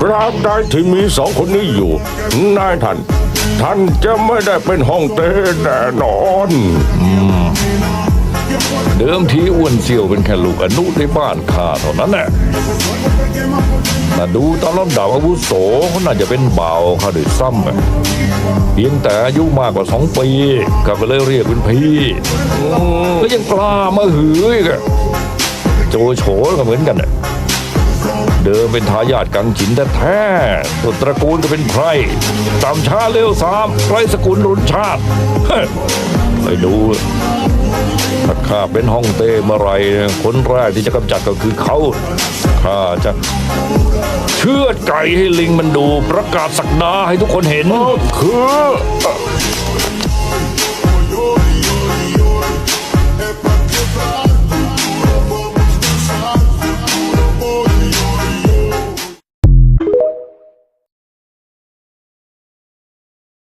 ตราบใดที่มีสองคนนี้อยู่ นายท่าน ท่านจะไม่ได้เป็นห้องเต้แน่นอนเดิมทีอ้วนเซียวเป็นแค่ลูกอนุในบ้านข้าเท่านั้นแหละแต่ดูตามลำดับอาวุโสเขาน่าจะเป็นบ่าวข้าด้วยซ้ำอะเพียงแต่อายุมากกว่าสองปีข้าก็เลยเรียกเป็นพี่แล้วยังกล้ามาหืออีกอะโจโฉก็เหมือนกันน่ะ เดิมเป็นทายาทกังฉินแท้ๆต้นตระกูลก็เป็นไพรตามชาเร็วสามไรสกุลรุนชาติไปดูถ้าข้าเป็นฮ่องเต้เมื่อไรคนแรกที่จะกำจัดก็คือเขาข้าจะเชือดไก่ให้ลิงมันดูประกาศสักดาให้ทุกคนเห็นคือ